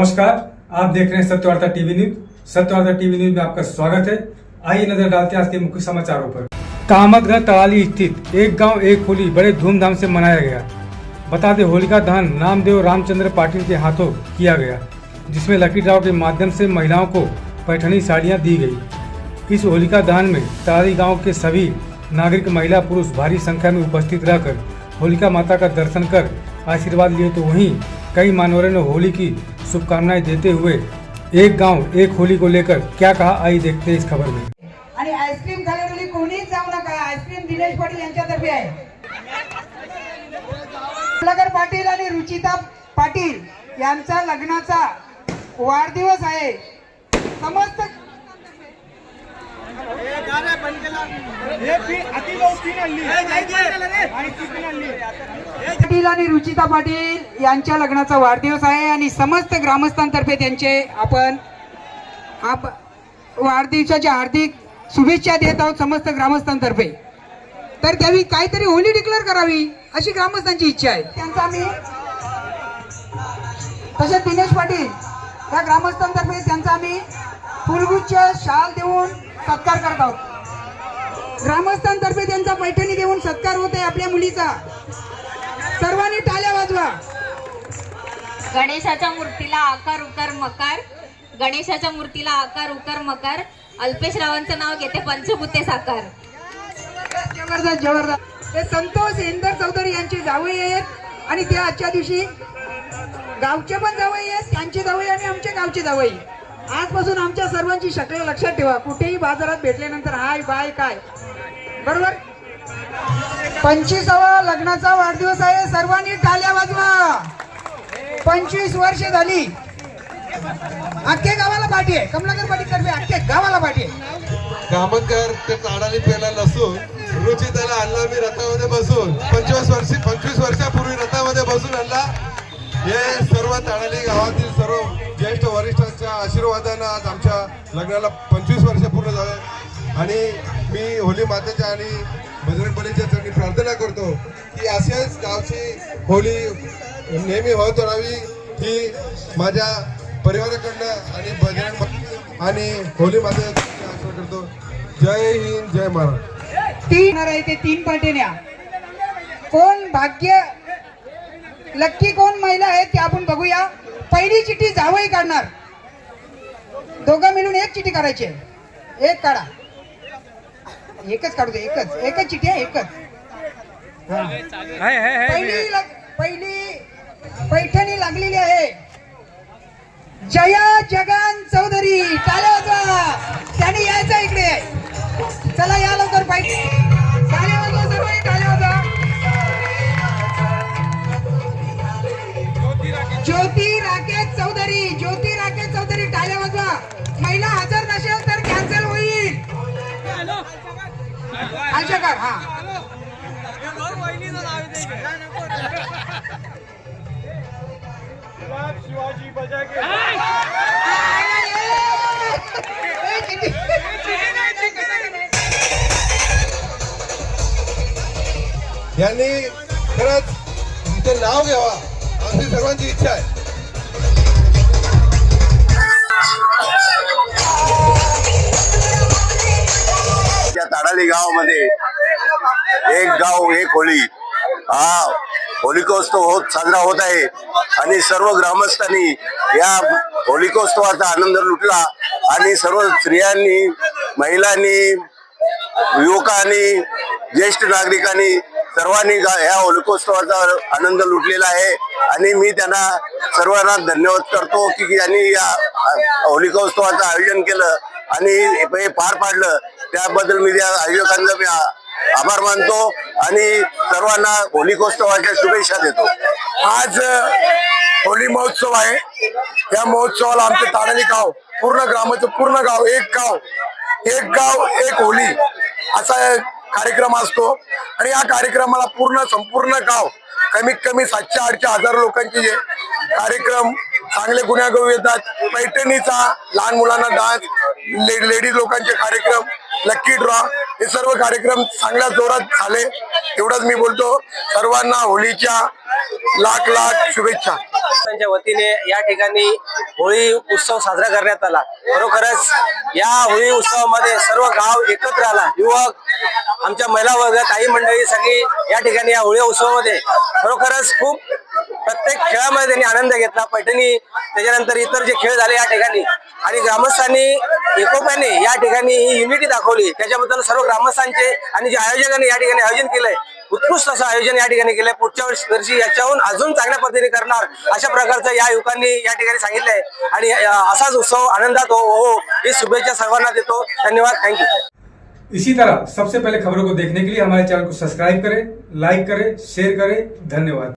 नमस्कार, आप देख रहे हैं Satyavarta TV news. Satyavarta TV news में आपका स्वागत है। आइए नज़र डालते हैं आज के मुख्य समाचारों पर। कामतगढ़ तड़ाली स्थित एक गाँव, एक होली बड़े धूमधाम से मनाया गया। बता दें, होलिका दहन नामदेव रामचंद्र पाटिल के हाथों किया गया, जिसमें लकी ड्राव के माध्यम से महिलाओं को पैठनी साड़ियाँ दी गई। इस होलिका दहन में तड़ाली गाँव के सभी नागरिक, महिला, पुरुष भारी संख्या में उपस्थित रहकर होलिका माता का दर्शन कर आशीर्वाद लिए तो वहीं कई मानवरों ने होली की शुभकामनाएं देते हुए एक गांव एक होली को लेकर क्या कहा आई देखते हैं इस खबर में। आणि आईस्क्रीम खाण्यासाठी कोणीच जाऊ नका आईस्क्रीम दिनेश पाटील यांच्यातर्फे आहे. पाटील आणि रुचिता पाटील यांचा लग्नाचा वाढदिवस आहे. समस्त पाटील आणि रुचिता पाटील यांच्या लग्नाचा वाढदिवस आहे आणि समस्त ग्रामस्थांतर्फे त्यांचे आपण आप वाढदिवसाच्या हार्दिक शुभेच्छा देत आहोत समस्त ग्रामस्थांतर्फे. तर त्यावेळी काहीतरी होली डिक्लेअर करावी अशी ग्रामस्थांची इच्छा आहे. त्यांचा आम्ही तसेच दिनेश पाटील या ग्रामस्थांतर्फे त्यांचा आम्ही फुलगुच्छ शाल देऊन सत्कार करत आहोत. ग्रामस्थांतर्फे त्यांचा पैठणी देऊन सत्कार होत आहे आपल्या मुलीचा. सर्वांनी टाळ्या वाजवा. गणेशाच्या मूर्तीला आकार उकार मकार. गणेशाच्या मूर्तीला आकार उकार मकार. अल्पेश रावांचं नाव घेते पंचभूते साकार. जबरदस्त जबरदस्त हे संतोष इंदर चौधरी यांचे जावई आहेत. आणि ते आजच्या दिवशी गावचे पण जावई आहेत. त्यांचे जावई आणि आमच्या गावचे जावई. आजपासून आमच्या सर्वांची शक्ल लक्षात ठेवा. कुठेही बाजारात भेटल्यानंतर हाय बाय काय? बरोबर? पंचवीसावा लग्नाचा वाढदिवस आहे. सर्वांनी टाल्या वाजवा. पंचवीस वर्ष झाली. अख्ख्या गावाला पाठी आहे. कमलाकर पाटील तर्फे अख्ख्या गावाला पाठी आहे. कामतकर ते ताडाने पेला नसून त्याला आणला मी रथामध्ये बसून. पंचवीस वर्षी पंचवीस वर्षापूर्वी रथामध्ये बसून आणला. हे सर्व ताडाली गावातील सर्व ज्येष्ठ वरिष्ठांच्या आशीर्वादानं आज आमच्या लग्नाला पंचवीस वर्ष पूर्ण झालं. आणि मी होली मातेच्या आणि बजरंग असेच गावची होली नेहमी होत राहावी ही माझ्या परिवाराकडनं आणि भजन आणि होली माझ्या आशा करतो. जय हिंद जय महाराज तीन आहे ते तीन पार्टीन्या कोण भाग्य? लक्की कोण महिला आहेत ते आपण बघूया. पहिली चिठ्ठी जावई काढणार. दोघं मिळून एक चिठ्ठी काढायची आहे. एक काढा. एकच काढू दे एकच. एकच चिठ्ठी आहे एकच. पहिली पहिली पैठणी लागलेली आहे. जया जगन चौधरी टाळ्या वाजवा त्याने यायचं इकडे. चला या लवकर पाहिजे टाळ्या वाजवा सर्वांनी टाळ्या वाजवा ज्योती राकेश चौधरी ज्योती राकेश चौधरी टाळ्या वाजवा. महिला हजर नसेल तर कॅन्सल होईल. अशा कर हा. यांनी खरंच तिचं नाव घ्यावा आमची सर्वांची इच्छा आहे ताडाली गावामध्ये एक गाव एक होळी. हा होलिकोत्सव होत साजरा होत आहे. आणि सर्व ग्रामस्थांनी या होलिकोत्सवाचा आनंद लुटला. आणि सर्व स्त्रियांनी महिलांनी युवकांनी ज्येष्ठ नागरिकांनी सर्वांनी गा- या होलिकोत्सवाचा आनंद लुटलेला आहे. आणि मी त्यांना सर्वांना धन्यवाद करतो की यांनी या होलिकोत्सवाचं आयोजन केलं. आणि हे पार पाडलं. त्याबद्दल मी त्या आयोजकांचा मी आभार मानतो आणि सर्वांना होलिकोत्सवाच्या शुभेच्छा देतो. आज होली महोत्सव आहे. या महोत्सवाला आमचे ताडाली गाव पूर्ण ग्रामाचं पूर्ण गाव एक गाव एक गाव एक होली असा कार्यक्रम असतो. आणि या कार्यक्रमाला पूर्ण संपूर्ण गाव कमीत कमी सातशे आठशे हजार लोकांचे कार्यक्रम चांगले गुन्हेगाव येतात पैठणीचा लहान मुलांना डान्स लेडीज लोकांचे कार्यक्रम लक्की ड्रॉ हे सर्व कार्यक्रम चांगल्या जोरात झाले. एवढंच मी बोलतो. सर्वांना होळीच्या लाख लाख शुभेच्छा. त्यांच्या वतीने या ठिकाणी होळी उत्सव साजरा करण्यात आला. खरोखरच या होळी उत्सवामध्ये सर्व गाव एकत्र आला. युवक आमच्या महिला वर्ग काही मंडळी सगळी या ठिकाणी या होळी उत्सवामध्ये खरोखरच खूप प्रत्येक खेळामध्ये त्यांनी आनंद घेतला. पैठणी त्याच्यानंतर इतर जे खेळ झाले या ठिकाणी आणि ग्रामस्थांनी एकोप्याने या ठिकाणी ही युनिटी दाखवली. त्याच्याबद्दल सर्व ग्रामस्थांचे आणि जे आयोजकांनी या ठिकाणी आयोजन केलंय उत्कृष्ट असं आयोजन या ठिकाणी केलंय. पुढच्या वर्षी याच्याहून अजून चांगल्या पद्धतीने करणार अशा प्रकारचं या युवकांनी या ठिकाणी सांगितलंय. आणि असाच उत्सव आनंदात हो, हो हो ही शुभेच्छा सर्वांना देतो. धन्यवाद. थँक्यू इसी तरह सबसे पहले खबरों को देखने के लिए हमारे चैनल को सब्सक्राइब करें लाइक करें शेयर करें. धन्यवाद.